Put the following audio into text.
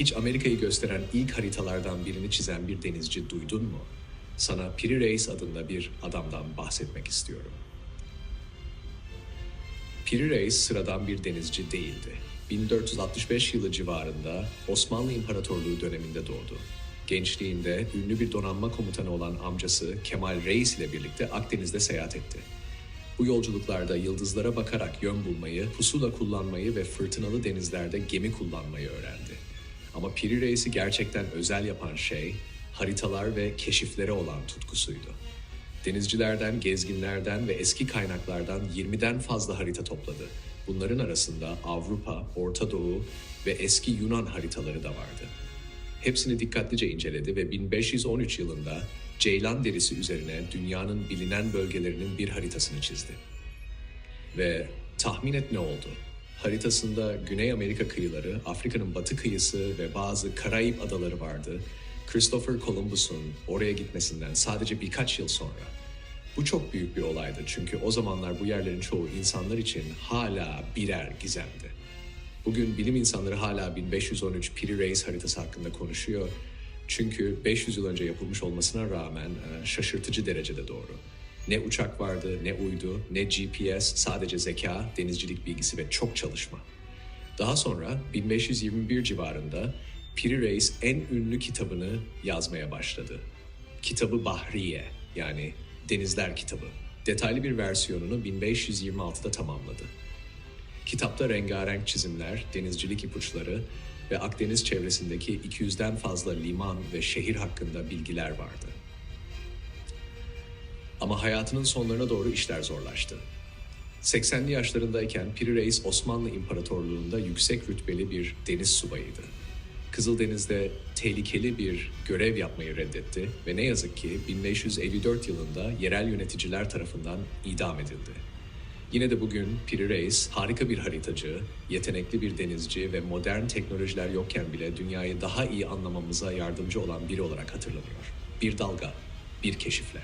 Hiç Amerika'yı gösteren ilk haritalardan birini çizen bir denizci duydun mu? Sana Piri Reis adında bir adamdan bahsetmek istiyorum. Piri Reis sıradan bir denizci değildi. 1465 yılı civarında Osmanlı İmparatorluğu döneminde doğdu. Gençliğinde ünlü bir donanma komutanı olan amcası Kemal Reis ile birlikte Akdeniz'de seyahat etti. Bu yolculuklarda yıldızlara bakarak yön bulmayı, pusula kullanmayı ve fırtınalı denizlerde gemi kullanmayı öğrendi. Ama Piri Reis'i gerçekten özel yapan şey haritalar ve keşiflere olan tutkusuydu. Denizcilerden, gezginlerden ve eski kaynaklardan 20'den fazla harita topladı. Bunların arasında Avrupa, Orta Doğu ve eski Yunan haritaları da vardı. Hepsini dikkatlice inceledi ve 1513 yılında Ceylan derisi üzerine dünyanın bilinen bölgelerinin bir haritasını çizdi. Ve tahmin et ne oldu? Haritasında Güney Amerika kıyıları, Afrika'nın batı kıyısı ve bazı Karayip adaları vardı. Christopher Columbus'un oraya gitmesinden sadece birkaç yıl sonra. Bu çok büyük bir olaydı çünkü o zamanlar bu yerlerin çoğu insanlar için hala birer gizemdi. Bugün bilim insanları hala 1513 Piri Reis haritası hakkında konuşuyor. Çünkü 500 yıl önce yapılmış olmasına rağmen e, şaşırtıcı derecede doğru. Ne uçak vardı, ne uydu, ne GPS, sadece zeka, denizcilik bilgisi ve çok çalışma. Daha sonra 1521 civarında Piri Reis en ünlü kitabını yazmaya başladı. Kitabı Bahriye yani Denizler Kitabı. Detaylı bir versiyonunu 1526'da tamamladı. Kitapta rengarenk çizimler, denizcilik ipuçları ve Akdeniz çevresindeki 200'den fazla liman ve şehir hakkında bilgiler vardı. Ama hayatının sonlarına doğru işler zorlaştı. 80'li yaşlarındayken Piri Reis Osmanlı İmparatorluğu'nda yüksek rütbeli bir deniz subayıydı. Kızıldeniz'de tehlikeli bir görev yapmayı reddetti ve ne yazık ki 1554 yılında yerel yöneticiler tarafından idam edildi. Yine de bugün Piri Reis harika bir haritacı, yetenekli bir denizci ve modern teknolojiler yokken bile dünyayı daha iyi anlamamıza yardımcı olan biri olarak hatırlanıyor. Bir dalga, bir keşifle.